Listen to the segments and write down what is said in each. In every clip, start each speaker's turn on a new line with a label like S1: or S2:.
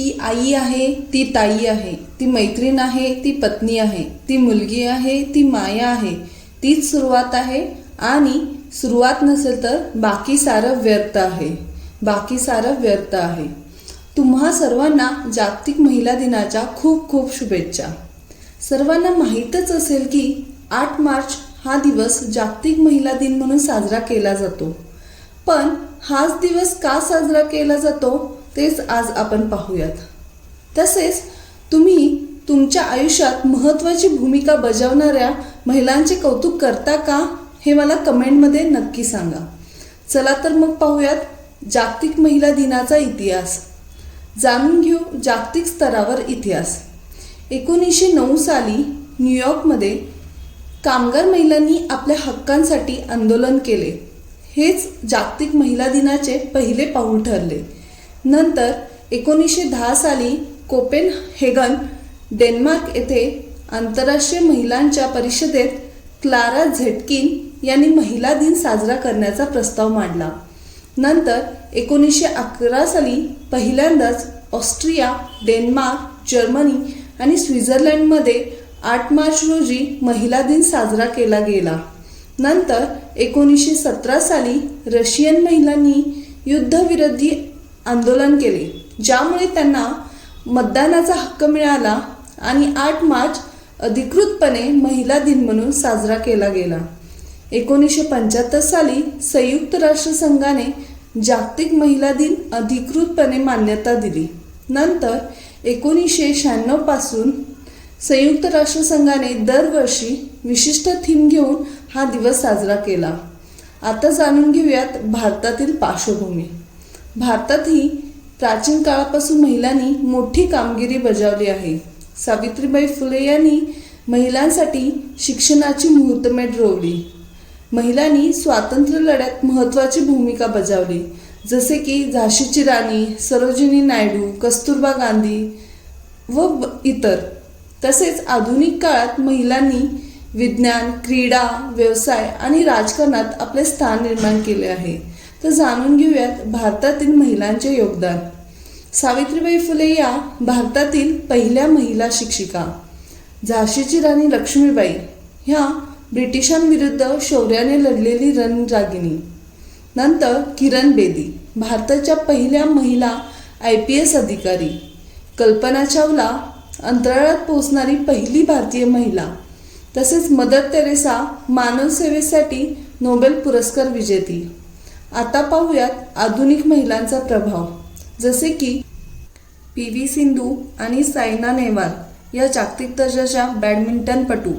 S1: ती आई आहे ती ताई आहे ती मैत्रीण आहे ती पत्नी आहे ती मुलगी आहे ती माया आहे. तीच सुरुवात आहे आणि सुरुवात नसेल तर बाकी सारं व्यर्थ आहे. बाकी सारं व्यर्थ आहे. तुम्हा सर्वांना जागतिक महिला दिनाच्या खूप खूप शुभेच्छा. सर्वांना माहीतच असेल की आठ मार्च हा दिवस जागतिक महिला दिन म्हणून साजरा केला जातो. पण हाच दिवस का साजरा केला जातो? तेच आज आपण पाहूयात. तसेच तुम्ही तुमच्या आयुष्यात महत्त्वाची भूमिका बजावणाऱ्या महिलांचे कौतुक करता का हे मला कमेंटमध्ये नक्की सांगा. चला तर मग पाहूयात जागतिक महिला दिनाचा इतिहास. जाणून घेऊ जागतिक स्तरावर इतिहास. एकोणीसशे नऊ साली न्यूयॉर्कमध्ये कामगार महिलांनी आपल्या हक्कांसाठी आंदोलन केले. हेच जागतिक महिला दिनाचे पहिले पाऊल ठरले. नंतर एकोणीसशे दहा साली कोपेन हेगन डेन्मार्क येथे आंतरराष्ट्रीय महिलांच्या परिषदेत क्लारा झेटकिन यांनी महिला दिन साजरा करण्याचा प्रस्ताव मांडला. नंतर एकोणीसशे अकरा साली पहिल्यांदाच ऑस्ट्रिया डेन्मार्क जर्मनी आणि स्वित्झर्लंडमध्ये आठ मार्च रोजी महिला दिन साजरा केला गेला. नंतर एकोणीसशे सतरा साली रशियन महिलांनी युद्धविरोधी आंदोलन केले ज्यामुळे त्यांना मतदानाचा हक्क मिळाला आणि आठ मार्च अधिकृतपणे महिला दिन म्हणून साजरा केला गेला. एकोणीसशे पंच्याहत्तर साली संयुक्त राष्ट्रसंघाने जागतिक महिला दिन अधिकृतपणे मान्यता दिली. नंतर एकोणीसशे शहाण्णवपासून संयुक्त राष्ट्रसंघाने दरवर्षी विशिष्ट थीम घेऊन हा दिवस साजरा केला. आता जाणून घेऊयात भारतातील पार्श्वभूमी. भारतात ही प्राचीन काळापासून महिलांनी मोठी कामगिरी बजावली आहे. सावित्रीबाई फुले यांनी महिलांसाठी शिक्षणाची मुहूर्तमेढ रोवली महिलांनी स्वातंत्र्य लढ्यात महत्त्वाची भूमिका बजावली. जसे की झाशीची राणी सरोजिनी नायडू कस्तुरबा गांधी व ब- इतर. तसेच आधुनिक काळात महिलांनी विज्ञान क्रीडा व्यवसाय आणि राजकारणात आपले स्थान निर्माण केले आहे. तर जाणून घेऊयात भारतातील महिलांचे योगदान. सावित्रीबाई फुले या भारतातील पहिल्या महिला शिक्षिका. झाशीची राणी लक्ष्मीबाई ह्या ब्रिटिशांविरुद्ध शौर्याने लढलेली रणरागिणी. नंतर किरण बेदी भारताच्या पहिल्या महिला आय पी एस अधिकारी. कल्पना चावला अंतराळात पोहोचणारी पहिली भारतीय महिला. तसेच मदर तेरेसा मानव सेवेसाठी नोबेल पुरस्कार विजेती. आता पाहूयात आधुनिक महिलांचा प्रभाव. जसे की पी व्ही सिंधू आणि सायना नेहवाल या जागतिक दर्जाच्या बॅडमिंटनपटू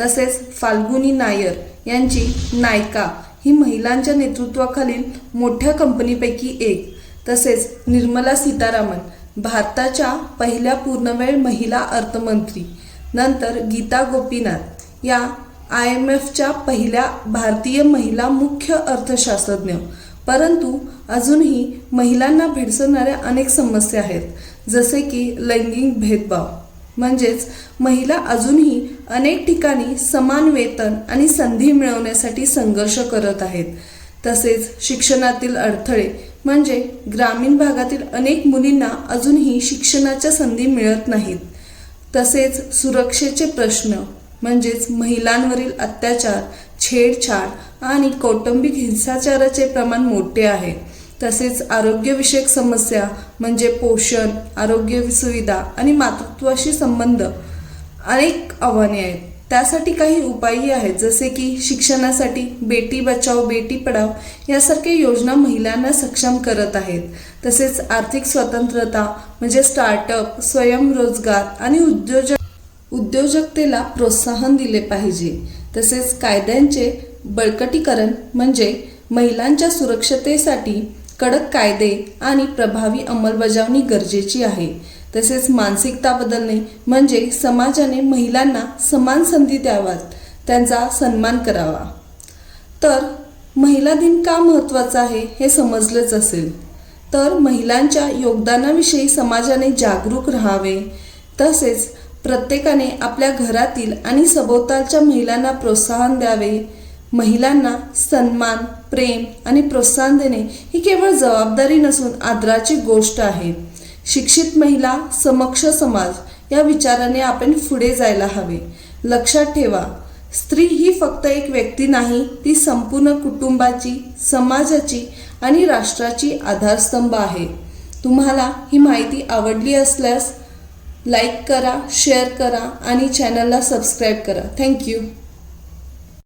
S1: तसेच फाल्गुनी नायर यांची नायका ही महिलांच्या नेतृत्वाखालील मोठ्या कंपनीपैकी एक तसेच निर्मला सीतारामन भारताच्या पहिल्या पूर्णवेळ महिला अर्थमंत्री नंतर गीता गोपीनाथ या आय एम एफच्या पहिल्या भारतीय महिला मुख्य अर्थशास्त्रज्ञ. परंतु अजूनही महिलांना भेडसवणाऱ्या अनेक समस्या आहेत जसे की लैंगिक भेदभाव. म्हणजेच महिला अजूनही अनेक ठिकाणी समान वेतन आणि संधी मिळवण्यासाठी संघर्ष करत आहेत. तसेच शिक्षणातील अडथळे म्हणजे ग्रामीण भागातील अनेक मुलींना अजूनही शिक्षणाच्या संधी मिळत नाहीत. तसेच सुरक्षेचे प्रश्न म्हणजेच महिलांवरील अत्याचार छेडछाड आणि कौटुंबिक हिंसाचाराचे प्रमाण मोठे आहे. तसेच आरोग्यविषयक समस्या म्हणजे पोषण आरोग्य सुविधा आणि मातृत्वाशी संबंध अनेक आव्हाने आहेत. त्यासाठी काही उपायही आहेत जसे की शिक्षणासाठी बेटी बचाव बेटी पढाव यासारख्या योजना महिलांना सक्षम करत आहेत. तसेच आर्थिक स्वतंत्रता म्हणजे स्टार्टअप स्वयंरोजगार आणि उद्योजक उद्योजकतेला प्रोत्साहन दिले पाहिजे. तसेच कायद्यांचे बळकटीकरण म्हणजे महिलांच्या सुरक्षतेसाठी कडक कायदे आणि प्रभावी अंमलबजावणी गरजेची आहे. तसेच मानसिकता बदलणे म्हणजे समाजाने महिलांना समान संधी द्याव्यात त्यांचा सन्मान करावा. तर महिला दिन का महत्त्वाचा आहे हे समजलंच असेल. तर महिलांच्या योगदानाविषयी समाजाने जागरूक राहावे. तसेच प्रत्येकाने आपल्या घरातील आणि सभोवतालच्या महिलांना प्रोत्साहन द्यावे. महिलांना सन्मान प्रेम आणि प्रोत्साहन देणे ही केवळ जबाबदारी नसून आदराची गोष्ट आहे. शिक्षित महिला समक्ष समाज या विचाराने आपण पुढे जायला हवे. लक्षात ठेवा स्त्री ही फक्त एक व्यक्ती नाही ती संपूर्ण कुटुंबाची समाजाची आणि राष्ट्राची आधारस्तंभ आहे. तुम्हाला ही माहिती आवडली असल्यास लाईक करा शेअर करा आणि चॅनलला सबस्क्राईब करा. थँक्यू